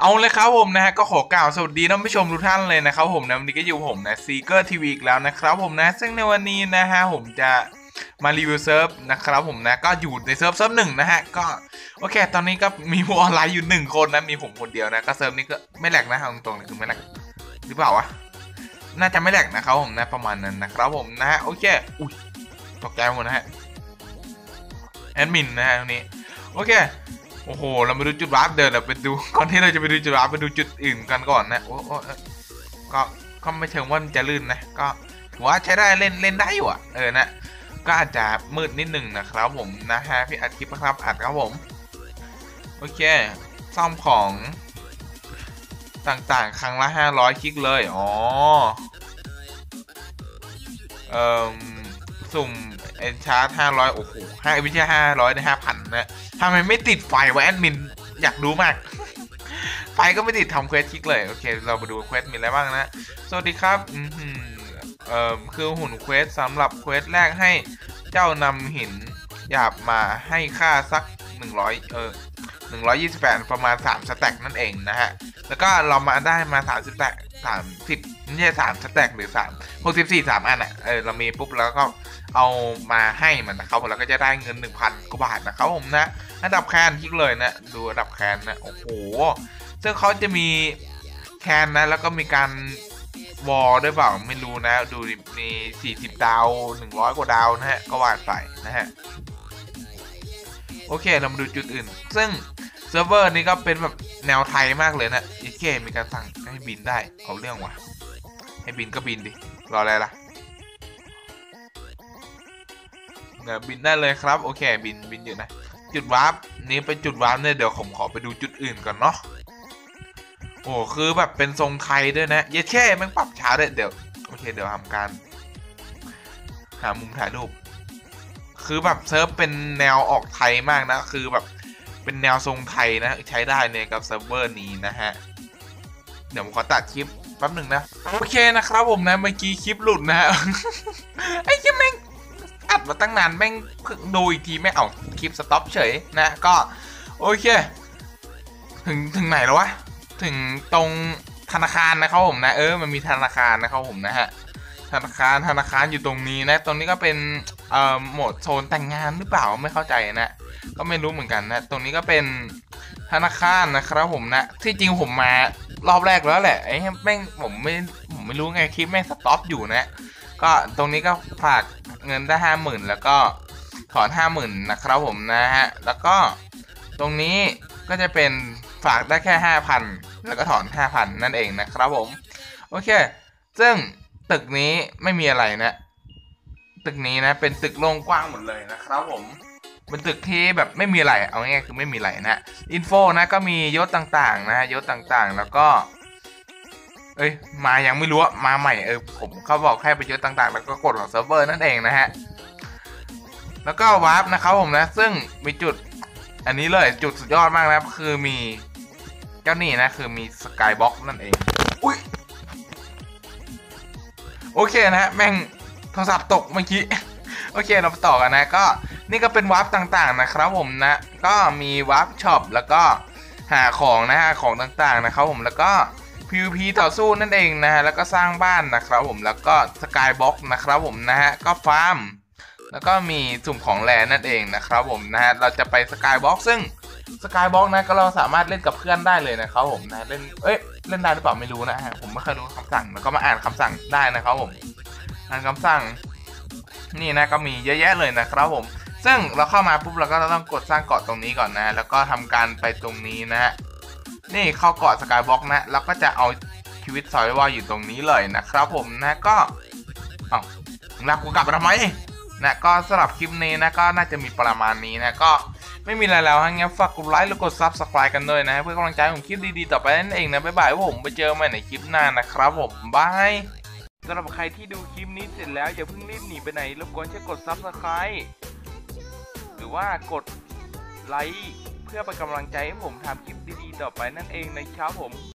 เอาเลยครับผมนะฮะก็ขอกล่าวสวัสดีท่านผู้ชมทุกท่านเลยนะครับผมนะวันนี้ก็อยู่ผมนะซีเกอร์ทีวีอีกแล้วนะครับผมนะซึ่งในวันนี้นะฮะผมจะมารีวิวเซิร์ฟนะครับผมนะก็อยู่ในเซิร์ฟเซิร์ฟหนึ่งนะฮะก็โอเค ตอนนี้ก็มีผู้ออนไลน์อยู่หนึ่งคนนะมีผมคนเดียวนะก็เซิร์ฟนี้ก็ไม่แหลกนะเอาตรงๆเลยคือไม่แหลกหรือเปล่าวะน่าจะไม่แหลกนะครับผมนะประมาณนั้นนะครับผมนะฮะโอเคอุ้ยตกใจหมดนะฮะแอดมินนะฮะตรงนี้โอเค โอ้โห เรามาดูจุดวาร์ปเดินเราไปดูก่อนที่เราจะไปดูจุดวาร์ปไปดูจุดอื่นกันก่อนนะ โอ้โอก็ก็ไม่เชิงว่ามันจะลื่นนะ ก็ถือว่าใช้ได้เล่นเล่นได้อยู่อะเออนะ ก็อาจจะมืดนิดหนึ่งนะครับผมนะฮะพี่อัดคลิปนะครับอัดครับผม โอเค ซ่อมของต่างๆ ครั้งละ 500 คลิกเลย อ๋อ เอ่อ สุ่ม เอนชาร์ห้าร้อยโอ้โหห้าไม่ใช่ห้าร้อยในห้าพันนะทำไมไม่ติดไฟวะแอดมิน อยากรู้มาก ไฟก็ไม่ติดทำเควสคลิกเลย โอเค เรามาดูเควสมีอะไรบ้างนะ สวัสดีครับอืมเอ่อคือหุ่นเควสสำหรับเควสแรกให้เจ้านำหินหยาบมาให้ค่าสัก100เออ128ประมาณ3สแต็กนั่นเองนะฮะ แล้วก็เรามาได้มา30สแต็ก30ไม่ใช่3สแต็กหรือ3 64 3อันอะเออเรามีปุ๊บแล้วก็ เอามาให้มันนะครับผมแล้วก็จะได้เงิน 1,000กว่าบาทนะครับผมนะ อันดับแคนคลิกเลยนะ ดูอันดับแคนนะ โอ้โห ซึ่งเขาจะมีแคนนะ แล้วก็มีการวอลด้วยเปล่าไม่รู้นะ ดูมี40 ดาว 100 กว่าดาวนะฮะ ก็ว่าไปนะฮะ โอเค เรามาดูจุดอื่น ซึ่งเซิร์ฟเวอร์นี้ก็เป็นแบบแนวไทยมากเลยนะอีเคมีการสั่งให้บินได้ เอาเรื่องว่ะ ให้บินก็บินดิ รออะไรล่ะ บินได้เลยครับ โอเค บินบินอยู่นะ จุดวาร์ปนี้เป็นจุดวาร์ปเนี่ยเดี๋ยวผมขอไปดูจุดอื่นก่อนเนาะโอ้คือแบบเป็นทรงไทยด้วยนะเยเช่แม่งปรับช้าด้วยเดี๋ยวโอเคเดี๋ยวทำการ หามุมถ่ายรูปคือแบบเซิร์ฟเป็นแนวออกไทยมากนะ คือแบบเป็นแนวทรงไทยนะ ใช้ได้ในกับเซิร์ฟเวอร์นี้นะฮะ เดี๋ยวผมขอตัดคลิปแป๊บหนึ่งนะ โอเคนะครับผมนะ เมื่อกี้คลิปหลุดนะฮะไอ้ยังแม่ง มาตั้งนานแม่งเพิ่งดูอีกทีไม่เอาคลิปสต็อปเฉยนะก็โอเค ถึงถึงไหนแล้ววะ ถึงตรงธนาคารนะครับผมนะเออมันมีธนาคารนะครับผมนะฮะธนาคารธนาคารอยู่ตรงนี้นะ ตรงนี้ก็เป็นเอ่อโหมดโซนแต่งงานหรือเปล่าไม่เข้าใจนะก็ไม่รู้เหมือนกันนะ ตรงนี้ก็เป็นธนาคารนะครับผมนะ ที่จริงผมมารอบแรกแล้วแหละไอ้แม่งผมไม่ผมไม่รู้ไงคลิปแม่งสต็อปอยู่นะ ก็ตรงนี้ก็ฝาก เงินได้ห้าหมื่นแล้วก็ถอนห้าหมื่นนะครับผมนะฮะแล้วก็ตรงนี้ก็จะเป็นฝากได้แค่ห้าพันแล้วก็ถอนห้าพันนั่นเองนะครับผมโอเค ซึ่งตึกนี้ไม่มีอะไรนะ ตึกนี้นะเป็นตึกโล่งกว้างหมดเลยนะครับผมเป็นตึกที่แบบไม่มีอะไรเอาง่ายๆคือไม่มีอะไรนะอินโฟนะก็มียศต่างๆนะยศต่างๆ แล้วก็ เอ้ยมายังไม่รู้ะมาใหม่เออผมเขาบอกแค่ไปยศต่างๆ แล้วก็กดของเซิร์ฟเวอร์นั่นเองนะฮะแล้วก็วาร์ปนะครับผมนะ ซึ่งมีจุดอันนี้เลยจุดสุดยอดมากนะคือมีเจ้านี่นะคือมีสกายบ็อกนั่นเองอุ้ยโอเคนะฮะแม่งโทรศัพท์ตกเมื่อกี้โอเคเราไปต่อกันนะก็นี่ก็เป็นวาร์ปต่างๆนะครับผมนะก็มีวาร์ปช็อปแล้วก็หาของนะฮะของต่างๆนะครับผมแล้วก็ PVP ต่อสู้นั่นเองนะฮะแล้วก็สร้างบ้านนะครับผมแล้วก็สกายบ็อกนะครับผมนะฮะก็ฟาร์มแล้วก็มีสุ่มของแลนั่นเองนะครับผมนะฮะเราจะไปสกายบ็อกซึ่งสกายบ็อกนะก็เราสามารถเล่นกับเพื่อนได้เลยนะครับผมนะเล่นเอ้ยเล่นได้หรือเปล่าไม่รู้นะฮะผมไม่เคยรู้คำสั่งแล้วก็มาอ่านคำสั่งได้นะครับผมอ่านคำสั่ง นี่นะก็มีเยอะแยะเลยนะครับผม ซึ่งเราเข้ามาปุ๊บเราก็ต้องกดสร้างเกาะตรงนี้ก่อนนะ แล้วก็ทำการไปตรงนี้นะฮะ นี่เข้าเกาะสกายบ็อกนะแล้วก็จะเอาชีวิตซอยว่าอยู่ตรงนี้เลยนะครับผมนะก็เอ้าแล้วกูกลับทำไมนะก็สำหรับคลิปนี้นะก็น่าจะมีประมาณนี้นะก็ไม่มีอะไรแล้วฮะงั้นฝากกดไลค์แล้วกด subscribe กันด้วยนะ เพื่อกำลังใจของคลิปดีๆต่อไปนั่นเองนะ บ๊ายบายผมไปเจอใหม่ในคลิปหน้านะครับผมบายสำหรับใครที่ดูคลิปนี้เสร็จแล้ว อย่าเพิ่งรีบหนีไปไหนรบกวนช่วยกด Subscribe หรือว่ากดไลค์ พื่อเป็นกำลังใจให้ผมทำคลิปดีๆต่อไปนั่นเองนะครับผม